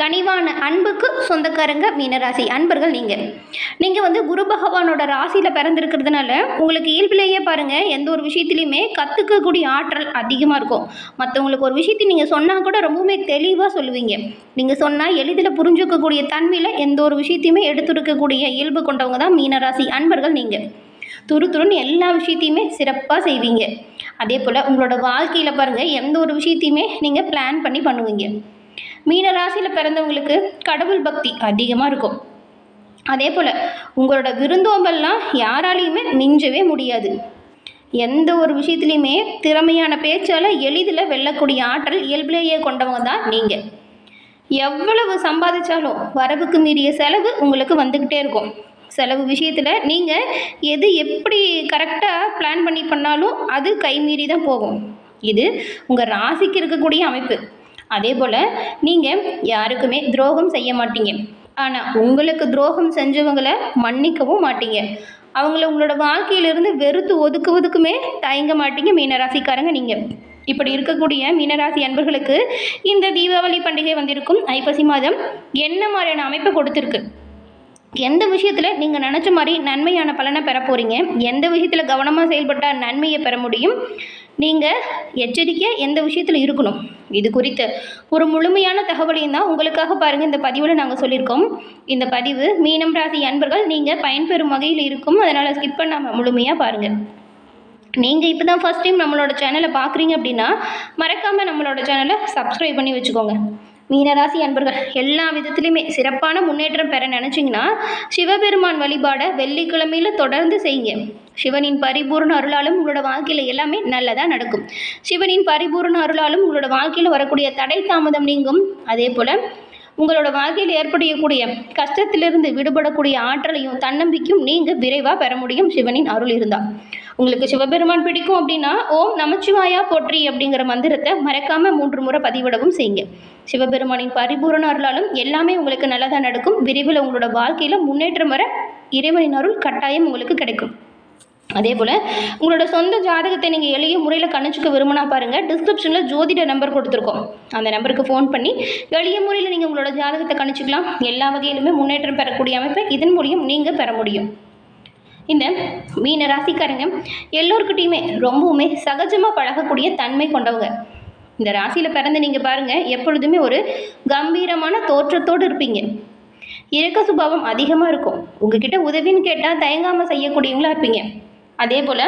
கனிவான அன்புக்கு சொந்தக்காரங்க மீனராசி. அன்பர்கள் நீங்கள் நீங்கள் வந்து குரு பகவானோட ராசியில் பிறந்திருக்கிறதுனால உங்களுக்கு இயல்பிலேயே பாருங்கள் எந்த ஒரு விஷயத்துலையுமே கற்றுக்கக்கூடிய ஆற்றல் அதிகமாக இருக்கும். மற்றவங்களுக்கு ஒரு விஷயத்தை நீங்கள் சொன்னால் கூட ரொம்பவுமே தெளிவாக சொல்லுவீங்க. நீங்கள் சொன்னால் எளிதில் புரிஞ்சுக்கக்கூடிய தன்மையில் எந்த ஒரு விஷயத்தையுமே எடுத்துருக்கக்கூடிய இயல்பு கொண்டவங்க தான் மீனராசி. அன்பர்கள் நீங்கள் துரு துருன்னு எல்லா விஷயத்தையுமே சிறப்பாக செய்வீங்க. அதே போல் உங்களோட வாழ்க்கையில் பாருங்கள் எந்த ஒரு விஷயத்தையுமே நீங்கள் பிளான் பண்ணி பண்ணுவீங்க. மீன ராசியில் பிறந்தவங்களுக்கு கடவுள் பக்தி அதிகமாக இருக்கும். அதே போல் உங்களோட விருந்தோம்பல்லாம் யாராலையுமே மிஞ்சவே முடியாது. எந்த ஒரு விஷயத்துலையுமே திறமையான பேச்சால் எளிதில் வெல்லக்கூடிய ஆற்றல் இயல்பிலேயே கொண்டவங்க தான் நீங்கள் எவ்வளவு சம்பாதிச்சாலும் வரவுக்கு மீறிய செலவு உங்களுக்கு வந்துக்கிட்டே இருக்கும். செலவு விஷயத்தில் நீங்கள் எது எப்படி கரெக்டாக பிளான் பண்ணி பண்ணாலும் அது கைமீறி தான் போகும். இது உங்கள் ராசிக்கு இருக்கக்கூடிய அமைப்பு. அதே போல் நீங்கள் யாருக்குமே துரோகம் செய்ய மாட்டீங்க. ஆனால் உங்களுக்கு துரோகம் செஞ்சவங்களை மன்னிக்கவும் மாட்டீங்க. அவங்கள உங்களோட வாழ்க்கையிலிருந்து வெறுத்து ஒதுக்குவதுக்குமே தயங்க மாட்டீங்க மீனராசிக்காரங்க நீங்கள் இப்படி இருக்கக்கூடிய மீனராசி அன்பர்களுக்கு இந்த தீபாவளி பண்டிகை வந்திருக்கும் ஐப்பசி மாதம் என்ன மாதிரியான அமைப்பை கொடுத்துருக்கு? எந்த விஷயத்தில் நீங்கள் நினச்ச மாதிரி நன்மையான பலனை பெற போகிறீங்க எந்த விஷயத்தில் கவனமாக செயல்பட்டால் நன்மையை பெற முடியும்? நீங்கள் எச்சரிக்கையாக எந்த விஷயத்தில் இருக்கணும்? இது குறித்த ஒரு முழுமையான தகவலையும் தான் உங்களுக்காக பாருங்கள் இந்த பதிவில் நாங்கள் சொல்லியிருக்கோம். இந்த பதிவு மீனம் ராசி அன்பர்கள் நீங்கள் பயன்பெறும் வகையில் இருக்கும். அதனால் ஸ்கிப் பண்ணாமல் முழுமையாக பாருங்கள் நீங்கள் இப்போ தான் ஃபஸ்ட் டைம் நம்மளோட சேனலை பார்க்குறீங்க அப்படின்னா மறக்காமல் நம்மளோட சேனலை சப்ஸ்கிரைப் பண்ணி வச்சுக்கோங்க. மீனராசி அன்பர்கள் எல்லா விதத்துலையுமே சிறப்பான முன்னேற்றம் பெற நினச்சிங்கன்னா சிவபெருமான் வழிபாடை வெள்ளிக்கிழமையில் தொடர்ந்து செய்யுங்க. சிவனின் பரிபூர்ண அருளாலும் உங்களோட வாழ்க்கையில் எல்லாமே நல்லதாக நடக்கும். சிவனின் பரிபூர்ண அருளாலும் உங்களோட வாழ்க்கையில் வரக்கூடிய தடை தாமதம் நீங்கும். அதே போல் உங்களோட வாழ்க்கையில் ஏற்படக்கூடிய கஷ்டத்திலிருந்து விடுபடக்கூடிய ஆற்றலையும் தன்னம்பிக்கையும் நீங்கள் விரைவாக பெற முடியும். சிவனின் அருள் இருந்தால் உங்களுக்கு சிவபெருமான் பிடிக்கும் அப்படின்னா ஓம் நமச்சிவாயா போற்றி அப்படிங்கிற மந்திரத்தை மறக்காமல் மூன்று முறை பதிவிடவும் செய்யுங்க. சிவபெருமானின் பரிபூரண அருளாலும் எல்லாமே உங்களுக்கு நல்லதாக நடக்கும். விரைவில் உங்களோட வாழ்க்கையில் முன்னேற்றம் வர இறைவனின் அருள் கட்டாயம் உங்களுக்கு கிடைக்கும். அதே போல் உங்களோட சொந்த ஜாதகத்தை நீங்கள் எளிய முறையில் கணிச்சுக்க விரும்பினா பாருங்கள் டிஸ்கிரிப்ஷனில் ஜோதிட நம்பர் கொடுத்துருக்கோம். அந்த நம்பருக்கு ஃபோன் பண்ணி எளிய முறையில் நீங்கள் உங்களோட ஜாதகத்தை கணிச்சிக்கலாம் எல்லா வகையிலுமே முன்னேற்றம் பெறக்கூடிய அமைப்பை இதன் மூலியம் நீங்கள் பெற முடியும். இந்த மீன ராசிக்காரங்க எல்லோருக்கிட்டையுமே ரொம்பவுமே சகஜமாக பழகக்கூடிய தன்மை கொண்டவங்க. இந்த ராசியில் பிறந்து நீங்கள் பாருங்கள் எப்பொழுதுமே ஒரு கம்பீரமான தோற்றத்தோடு இருப்பீங்க. இறக்க சுபாவம் அதிகமாக இருக்கும். உங்ககிட்ட உதவின்னு கேட்டால் தயங்காமல் செய்யக்கூடியவங்களா இருப்பீங்க. அதே போல்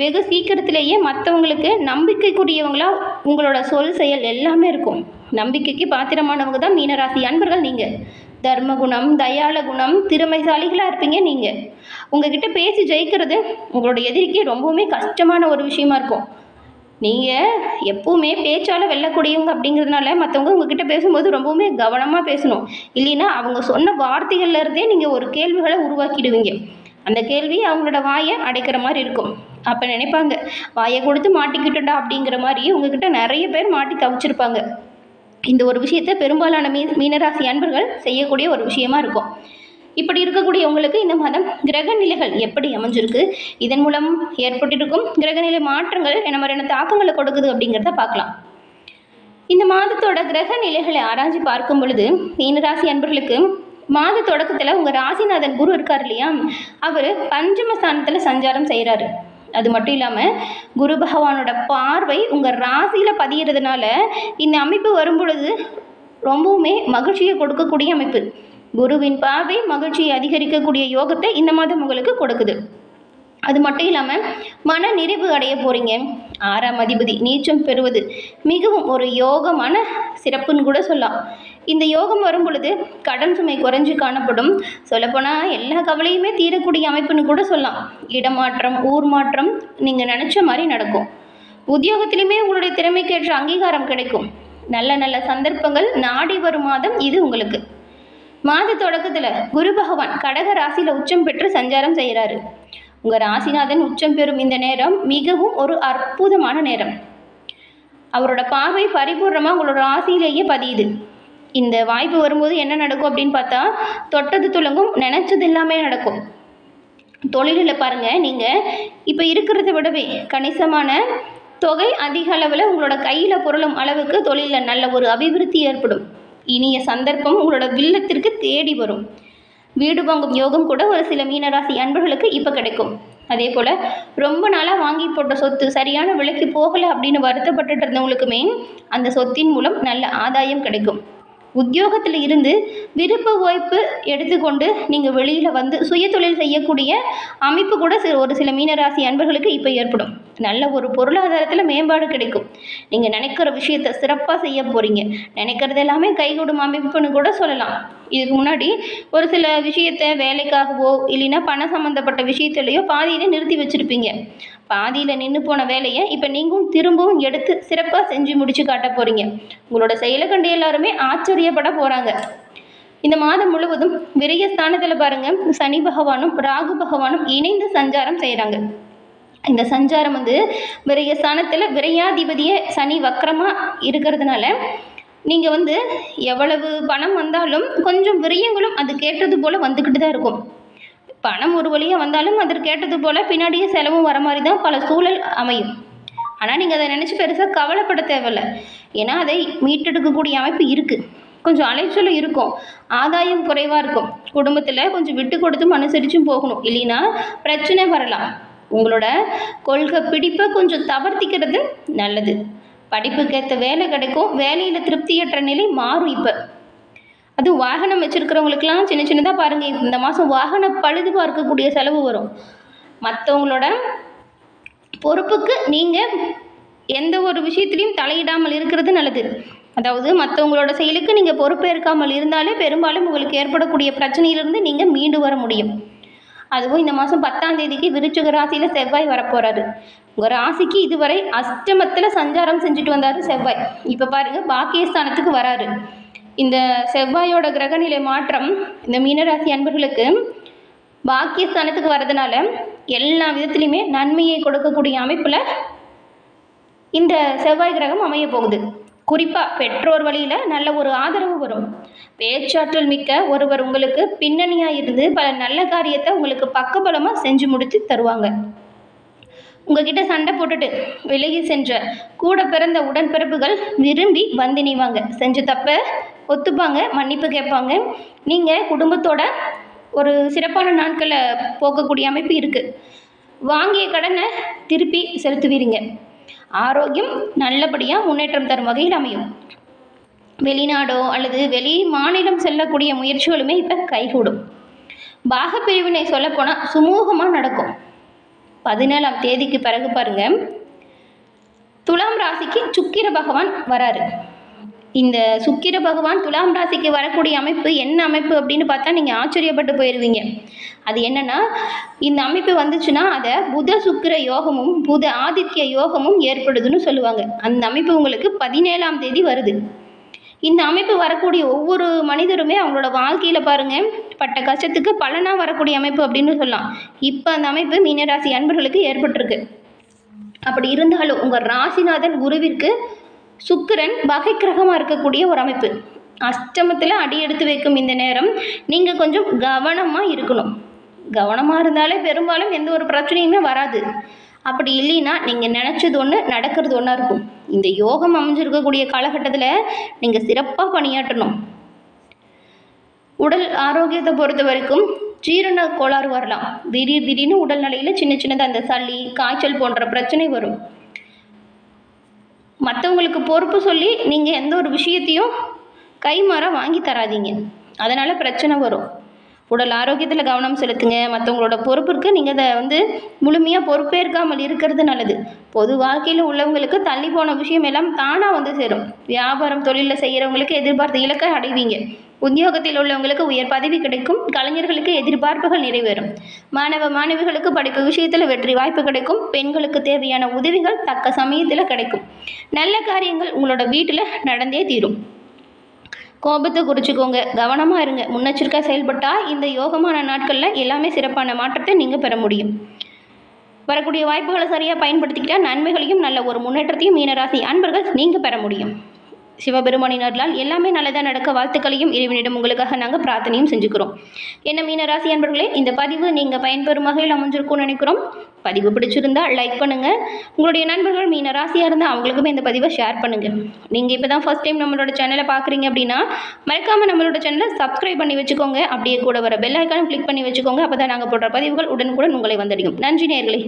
வெகு சீக்கிரத்திலேயே மற்றவங்களுக்கு நம்பிக்கைக்குரியவங்களா உங்களோட சொல் செயல் எல்லாமே இருக்கும். நம்பிக்கைக்கு பாத்திரமானவங்க தான் மீனராசி. அன்பர்கள் நீங்கள் தர்ம குணம் தயாள குணம் திறமைசாலிகளாக இருப்பீங்க நீங்கள் உங்ககிட்ட பேசி ஜெயிக்கிறது உங்களோட எதிரிக்கு ரொம்பவுமே கஷ்டமான ஒரு விஷயமா இருக்கும். நீங்கள் எப்பவுமே பேச்சால் வெல்லக்கூடியவங்க அப்படிங்கிறதுனால மற்றவங்க உங்ககிட்ட பேசும்போது ரொம்பவுமே கவனமாக பேசணும். இல்லைன்னா அவங்க சொன்ன வார்த்தைகள்ல இருந்தே நீங்கள் ஒரு கேள்விகளை உருவாக்கிடுவீங்க. அந்த கேள்வி அவங்களோட வாயை அடைக்கிற மாதிரி இருக்கும். அப்போ நினைப்பாங்க வாயை கொடுத்து மாட்டிக்கிட்டுடா அப்படிங்கிற மாதிரி உங்ககிட்ட நிறைய பேர் மாட்டி தவிச்சிருப்பாங்க இந்த ஒரு விஷயத்தை பெரும்பாலான மீ மீனராசி அன்பர்கள் செய்யக்கூடிய ஒரு விஷயமா இருக்கும். இப்படி இருக்கக்கூடிய உங்களுக்கு இந்த மாதம் கிரக நிலைகள் எப்படி அமைஞ்சிருக்கு? இதன் மூலம் ஏற்பட்டிருக்கும் கிரகநிலை மாற்றங்கள் என்ன மாதிரியான தாக்கங்களை கொடுக்குது அப்படிங்கிறத பார்க்கலாம். இந்த மாதத்தோட கிரக நிலைகளை ஆராய்ச்சி பார்க்கும் பொழுது மீனராசி அன்பர்களுக்கு மாத தொடக்கத்தில் உங்கள் ராசிநாதன் குரு இருக்கார் இல்லையா? அவர் பஞ்சமஸ்தானத்தில் சஞ்சாரம் செய்கிறாரு அது மட்டும் இல்லாமல் குரு பகவானோட பார்வை உங்கள் ராசியில் பதியறதுனால இந்த அமைப்பு வரும்பொழுது ரொம்பவுமே மகிழ்ச்சியை கொடுக்கக்கூடிய அமைப்பு. குருவின் பார்வை மகிழ்ச்சியை அதிகரிக்கக்கூடிய யோகத்தை இந்த மாதம் உங்களுக்கு கொடுக்குது. அது மட்டும் இல்லாமல் மன நிறைவு அடைய போகிறீங்க ஆறாம் அதிபதி நீச்சம் பெறுவது மிகவும் ஒரு யோகமான சிறப்புன்னு கூட சொல்லலாம். இந்த யோகம் வரும் பொழுது கடன் சுமை குறைஞ்சு காணப்படும். சொல்லப்போனால் எல்லா கவலையுமே தீரக்கூடிய அமைப்புன்னு கூட சொல்லலாம். இடமாற்றம் ஊர் மாற்றம் நீங்கள் நினச்ச மாதிரி நடக்கும். உத்தியோகத்திலையுமே உங்களுடைய திறமைக்கேற்ற அங்கீகாரம் கிடைக்கும். நல்ல நல்ல சந்தர்ப்பங்கள் நாடி வரும் மாதம் இது உங்களுக்கு. மாத தொடக்கத்தில் குரு பகவான் கடக ராசியில் உச்சம் பெற்று சஞ்சாரம் செய்கிறாரு உங்கள் ராசிநாதன் உச்சம் பெறும் இந்த நேரம் மிகவும் ஒரு அற்புதமான நேரம். அவரோட பார்வை பரிபூர்ணமாக உங்களோட ராசியிலேயே பதியுது. இந்த வாய்ப்பு வரும்போது என்ன நடக்கும் அப்படின்னு பார்த்தா தொட்டது துலங்கும் நினச்சது எல்லாமே நடக்கும். தொழிலில் பாருங்கள் நீங்கள் இப்போ இருக்கிறத விடவே கணிசமான தொகை அதிக அளவில் உங்களோட கையில் புரளும் அளவுக்கு தொழிலில் நல்ல ஒரு அபிவிருத்தி ஏற்படும். இனிய சந்தர்ப்பம் உங்களோட வில்லத்திற்கு தேடி வரும். வீடு வாங்கும் யோகம் கூட ஒரு சில மீனராசி அன்பர்களுக்கு இப்போ கிடைக்கும். அதே போல் ரொம்ப நாளாக வாங்கி போட்ட சொத்து சரியான விலைக்கு போகலை அப்படின்னு வருத்தப்பட்டுட்டு இருந்தவங்களுக்குமே அந்த சொத்தின் மூலம் நல்ல ஆதாயம் கிடைக்கும். உத்தியோகத்தில் இருந்து விருப்ப ஓய்வு எடுத்துக்கொண்டு நீங்கள் வெளியில் வந்து சுயதொழில் செய்யக்கூடிய அமைப்பு கூட சில ஒரு சில மீனராசி அன்பர்களுக்கு இப்போ ஏற்படும். நல்ல ஒரு பொருளாதாரத்தில் மேம்பாடு கிடைக்கும். நீங்கள் நினைக்கிற விஷயத்தை சிறப்பாக செய்ய போகிறீங்க நினைக்கிறது எல்லாமே கைகூடும் அமைப்புன்னு கூட சொல்லலாம். இதுக்கு முன்னாடி ஒரு சில விஷயத்தை வேலைக்காகவோ இல்லைன்னா பணம் சம்மந்தப்பட்ட விஷயத்துலையோ பாதியிலே நிறுத்தி வச்சுருப்பீங்க. பாதியில் நின்று போன வேலையை இப்போ நீங்களும் திரும்பவும் எடுத்து சிறப்பாக செஞ்சு முடிச்சு காட்ட போகிறீங்க உங்களோட செயலை கண்டு எல்லாருமே ஆச்சரியப்பட போகிறாங்க இந்த மாதம் முழுவதும் விரயஸ்தானத்தில் பாருங்க சனி பகவானும் ராகு பகவானும் இணைந்து சஞ்சாரம் செய்கிறாங்க இந்த சஞ்சாரம் வந்து விரயஸ்தானத்தில் விரையாதிபதியே சனி வக்கரமாக இருக்கிறதுனால நீங்கள் வந்து எவ்வளவு பணம் வந்தாலும் கொஞ்சம் விரயங்களும் அது கேட்டது போல் வந்துக்கிட்டு தான் இருக்கும். பணம் ஒரு வழியாக வந்தாலும் அதற்கு ஏற்றது போல் பின்னாடியே செலவும் வர மாதிரி தான் பல சூழல் அமையும். ஆனால் நீங்கள் அதை நினச்சி பெருசாக கவலைப்பட தேவையில்ல. ஏன்னா அதை மீட்டெடுக்கக்கூடிய அமைப்பு இருக்குது கொஞ்சம் அலைச்சலும் இருக்கும். ஆதாயம் குறைவாக இருக்கும். குடும்பத்தில் கொஞ்சம் விட்டு கொடுத்தும் அனுசரிச்சும் போகணும். இல்லைன்னா பிரச்சனை வரலாம். உங்களோட கொள்கை பிடிப்பை கொஞ்சம் தவர்த்திக்கிறது நல்லது. படிப்புக்கேற்ற வேலை கிடைக்கும். வேலையில் திருப்தியற்ற நிலை மாறும் இப்போ. அது வாகனம் வச்சுருக்கிறவங்களுக்குலாம் சின்ன சின்னதாக பாருங்கள் இந்த மாதம் வாகன பழுது பார்க்கக்கூடிய செலவு வரும். மற்றவங்களோட பொறுப்புக்கு நீங்கள் எந்த ஒரு விஷயத்துலையும் தலையிடாமல் இருக்கிறது நல்லது. அதாவது மற்றவங்களோட செயலுக்கு நீங்கள் பொறுப்பேற்காமல் இருந்தாலே பெரும்பாலும் உங்களுக்கு ஏற்படக்கூடிய பிரச்சனையிலிருந்து நீங்கள் மீண்டு வர முடியும். அதுவும் இந்த மாதம் பத்தாம் தேதிக்கு விருச்சிக ராசியில் செவ்வாய் வரப்போகிறாரு உங்கள் ராசிக்கு இதுவரை அஷ்டமத்தில் சஞ்சாரம் செஞ்சுட்டு வந்தார் செவ்வாய். இப்போ பாருங்கள் பாக்கியஸ்தானத்துக்கு வராரு. இந்த செவ்வாயோட கிரகநிலை மாற்றம் இந்த மீனராசி அன்பர்களுக்கு பாக்கியஸ்தானத்துக்கு வர்றதுனால எல்லா விதத்துலையுமே நன்மையை கொடுக்கக்கூடிய அமைப்பில் இந்த செவ்வாய் கிரகம் அமைய போகுது. குறிப்பாக பெற்றோர் வழியில் நல்ல ஒரு ஆதரவு வரும். பேச்சாற்றல் மிக்க ஒருவர் உங்களுக்கு பின்னணியாக இருந்து பல நல்ல காரியத்தை உங்களுக்கு பக்கபலமாக செஞ்சு முடித்து தருவாங்க. உங்ககிட்ட சண்டை போட்டுட்டு விலகி சென்ற கூட பிறந்த உடன்பிறப்புகள் விரும்பி வந்து நீவாங்க செஞ்ச தப்பை ஒத்துப்பாங்க மன்னிப்பு கேட்பாங்க. நீங்கள் குடும்பத்தோட ஒரு சிறப்பான நாட்களை போக்கக்கூடிய அமைப்பு இருக்குது வாங்கிய கடனை திருப்பி செலுத்துவீங்க ஆரோக்கியம் நல்லபடியாக முன்னேற்றம் தரும் வகையில் அமையும். வெளிநாடோ அல்லது வெளி மாநிலம் செல்லக்கூடிய முயற்சிகளுமே இப்போ கைகூடும். பாகப்பிரிவினை சொல்லப்போனால் சுமூகமாக நடக்கும். பதினேழாம் தேதிக்கு பிறகு பாருங்க. துலாம் ராசிக்கு சுக்கிர பகவான் வராரு. இந்த சுக்கிர பகவான் துலாம் ராசிக்கு வரக்கூடிய அமைப்பு என்ன அமைப்பு அப்படின்னு பார்த்தா நீங்கள் ஆச்சரியப்பட்டு போயிடுவீங்க அது என்னன்னா இந்த அமைப்பு வந்துச்சுன்னா அதை புத சுக்கிர யோகமும் புத ஆதித்ய யோகமும் ஏற்படுதுன்னு சொல்லுவாங்க. அந்த அமைப்பு உங்களுக்கு பதினேழாம் தேதி வருது. இந்த அமைப்பு வரக்கூடிய ஒவ்வொரு மனிதருமே அவங்களோட வாழ்க்கையில் பாருங்கள் பட்ட கஷ்டத்துக்கு பலனாக வரக்கூடிய அமைப்பு அப்படின்னு சொல்லலாம். இப்போ அந்த அமைப்பு மீனராசி அன்பர்களுக்கு ஏற்பட்டிருக்கு. அப்படி இருந்தாலும் உங்கள் ராசிநாதன் குருவிற்கு சுக்கிரன் வகை கிரகமாக இருக்கக்கூடிய ஒரு அமைப்பு. அஷ்டமத்தில் அடி எடுத்து வைக்கும் இந்த நேரம் நீங்கள் கொஞ்சம் கவனமாக இருக்கணும். கவனமாக இருந்தாலே பெரும்பாலும் எந்த ஒரு பிரச்சனையுமே வராது. அப்படி இல்லைன்னா நீங்கள் நினச்சது ஒன்று நடக்கிறது ஒன்றா இருக்கும். இந்த யோகம் அமைஞ்சிருக்கக்கூடிய காலகட்டத்தில் நீங்கள் சிறப்பாக பணியாற்றணும். உடல் ஆரோக்கியத்தை பொறுத்த வரைக்கும் ஜீரண கோளாறு வரலாம். திடீர் திடீர்னு உடல் நிலையில் சின்ன சின்னதாக அந்த சளி காய்ச்சல் போன்ற பிரச்சனை வரும். மற்றவங்களுக்கு பொறுப்பு சொல்லி நீங்கள் எந்த ஒரு விஷயத்தையும் கைமாற வாங்கி தராதீங்க. அதனால் பிரச்சனை வரும். உடல் ஆரோக்கியத்தில் கவனம் செலுத்துங்க. மற்றவங்களோட பொறுப்பிற்கு நீங்கள் அதை வந்து முழுமையாக பொறுப்பேற்காமல் இருக்கிறது நல்லது. பொது வாழ்க்கையில் உள்ளவங்களுக்கு தள்ளி போன விஷயம் எல்லாம் தானாக வந்து சேரும். வியாபாரம் தொழிலில் செய்கிறவங்களுக்கு எதிர்பார்த்த இலக்கை அடைவீங்க. உத்தியோகத்தில் உள்ளவங்களுக்கு உயர் பதவி கிடைக்கும். கலைஞர்களுக்கு எதிர்பார்ப்புகள் நிறைவேறும். மாணவ மாணவிகளுக்கு படிப்பு விஷயத்தில் வெற்றி வாய்ப்பு கிடைக்கும். பெண்களுக்கு தேவையான உதவிகள் தக்க சமயத்தில் கிடைக்கும். நல்ல காரியங்கள் உங்களோட வீட்டில் நடந்தே தீரும். கோபத்தை குறிச்சிக்கோங்க. கவனமாக இருங்க. முன்னெச்சரிக்கையாக செயல்பட்டால் இந்த யோகமான நாட்களில் எல்லாமே சிறப்பான மாற்றத்தை நீங்கள் பெற முடியும். வரக்கூடிய வாய்ப்புகளை சரியாக பயன்படுத்திக்கிட்டால் நன்மைகளையும் நல்ல ஒரு முன்னேற்றத்தையும் மீனராசி அன்பர்கள் நீங்கள் பெற முடியும். சிவபெருமானின் அருளால் எல்லாமே நல்லதாக நடக்க வாழ்த்துக்களையும் இறைவனிடம் உங்களுக்காக நாங்கள் பிரார்த்தனையும் செஞ்சுக்கிறோம். என்ன மீன ராசி அன்பர்களே இந்த பதிவு நீங்கள் பயன்பெறும் வகையில் அமைஞ்சிருக்கும்னு நினைக்கிறோம். பதிவு பிடிச்சிருந்தா லைக் பண்ணுங்கள் உங்களுடைய நண்பர்கள் மீன ராசியாக இருந்தால் அவங்களுக்குமே இந்த பதிவை ஷேர் பண்ணுங்கள் நீங்கள் இப்போ தான் ஃபஸ்ட் டைம் நம்மளோட சேனலை பார்க்குறீங்க அப்படின்னா மறக்காமல் நம்மளோட சேனலை சப்ஸ்கிரைப் பண்ணி வச்சுக்கோங்க. அப்படியே கூட வர பெல் ஐக்கானும் கிளிக் பண்ணி வச்சுக்கோங்க. அப்போ தான் நாங்கள் போடுற பதிவுகள் உடனுக்குடன் உங்களை வந்தடையும். நன்றி நேர்களே